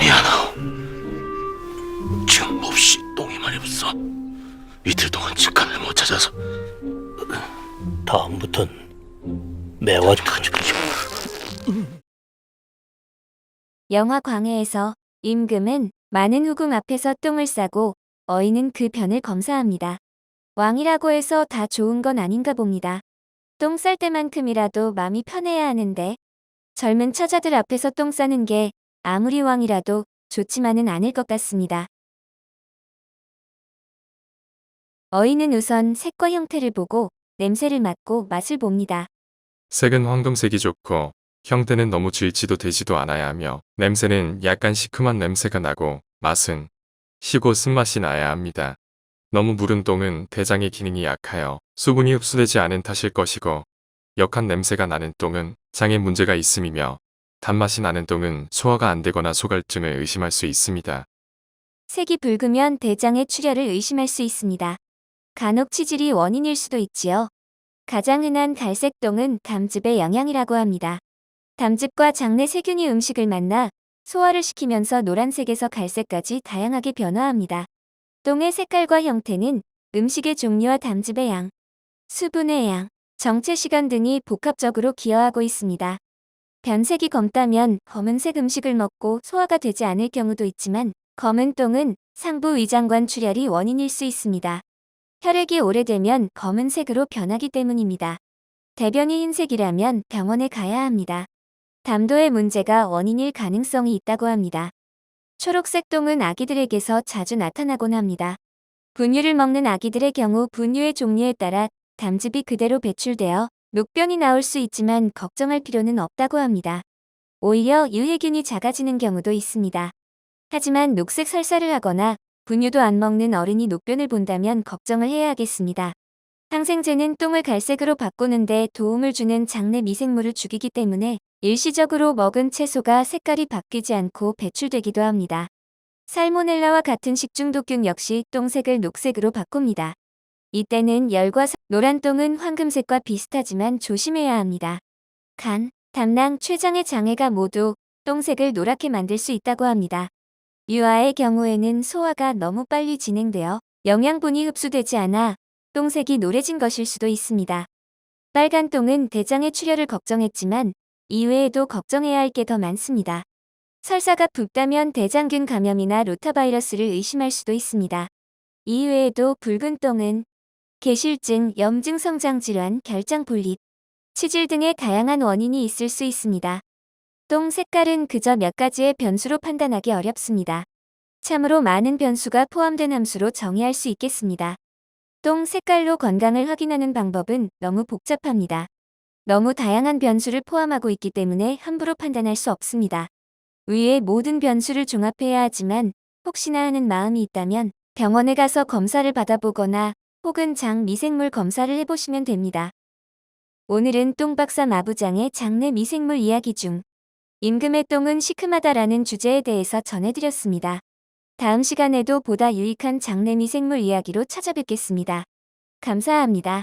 미안하오. 지금 몹시 똥이만 입었어. 이틀 동안 직감을 못 찾아서 다음부턴 매워지고 영화 광해에서 임금은 많은 후궁 앞에서 똥을 싸고 어인은 그 변을 검사합니다. 왕이라고 해서 다 좋은 건 아닌가 봅니다. 똥 쌀 때만큼이라도 마음이 편해야 하는데 젊은 처자들 앞에서 똥 싸는 게 아무리 왕이라도 좋지만은 않을 것 같습니다. 어이는 우선 색과 형태를 보고 냄새를 맡고 맛을 봅니다. 색은 황금색이 좋고 형태는 너무 질지도 되지도 않아야 하며 냄새는 약간 시큼한 냄새가 나고 맛은 시고 쓴맛이 나야 합니다. 너무 무른 똥은 대장의 기능이 약하여 수분이 흡수되지 않은 탓일 것이고 역한 냄새가 나는 똥은 장에 문제가 있음이며 단맛이 나는 똥은 소화가 안 되거나 소갈증을 의심할 수 있습니다. 색이 붉으면 대장의 출혈을 의심할 수 있습니다. 간혹 치질이 원인일 수도 있지요. 가장 흔한 갈색똥은 담즙의 영향이라고 합니다. 담즙과 장내 세균이 음식을 만나 소화를 시키면서 노란색에서 갈색까지 다양하게 변화합니다. 똥의 색깔과 형태는 음식의 종류와 담즙의 양, 수분의 양, 정체 시간 등이 복합적으로 기여하고 있습니다. 변색이 검다면 검은색 음식을 먹고 소화가 되지 않을 경우도 있지만 검은 똥은 상부 위장관 출혈이 원인일 수 있습니다. 혈액이 오래되면 검은색으로 변하기 때문입니다. 대변이 흰색이라면 병원에 가야 합니다. 담도의 문제가 원인일 가능성이 있다고 합니다. 초록색 똥은 아기들에게서 자주 나타나곤 합니다. 분유를 먹는 아기들의 경우 분유의 종류에 따라 담즙이 그대로 배출되어 녹변이 나올 수 있지만 걱정할 필요는 없다고 합니다. 오히려 유해균이 작아지는 경우도 있습니다. 하지만 녹색 설사를 하거나 분유도 안 먹는 어른이 녹변을 본다면 걱정을 해야 하겠습니다. 항생제는 똥을 갈색으로 바꾸는데 도움을 주는 장내 미생물을 죽이기 때문에 일시적으로 먹은 채소가 색깔이 바뀌지 않고 배출되기도 합니다. 살모넬라와 같은 식중독균 역시 똥색을 녹색으로 바꿉니다. 이때는 열과 사- 노란 똥은 황금색과 비슷하지만 조심해야 합니다. 간, 담낭, 췌장의 장애가 모두 똥색을 노랗게 만들 수 있다고 합니다. 유아의 경우에는 소화가 너무 빨리 진행되어 영양분이 흡수되지 않아 똥색이 노래진 것일 수도 있습니다. 빨간 똥은 대장의 출혈을 걱정했지만 이외에도 걱정해야 할 게 더 많습니다. 설사가 붓다면 대장균 감염이나 로타바이러스를 의심할 수도 있습니다. 이외에도 붉은 똥은 계실증, 염증 성장 질환, 결장 볼릿, 치질 등의 다양한 원인이 있을 수 있습니다. 똥 색깔은 그저 몇 가지의 변수로 판단하기 어렵습니다. 참으로 많은 변수가 포함된 함수로 정의할 수 있겠습니다. 똥 색깔로 건강을 확인하는 방법은 너무 복잡합니다. 너무 다양한 변수를 포함하고 있기 때문에 함부로 판단할 수 없습니다. 위의 모든 변수를 종합해야 하지만 혹시나 하는 마음이 있다면 병원에 가서 검사를 받아보거나 혹은 장 미생물 검사를 해보시면 됩니다. 오늘은 똥박사 마부장의 장내 미생물 이야기 중 임금의 똥은 시큼하다라는 주제에 대해서 전해드렸습니다. 다음 시간에도 보다 유익한 장내 미생물 이야기로 찾아뵙겠습니다. 감사합니다.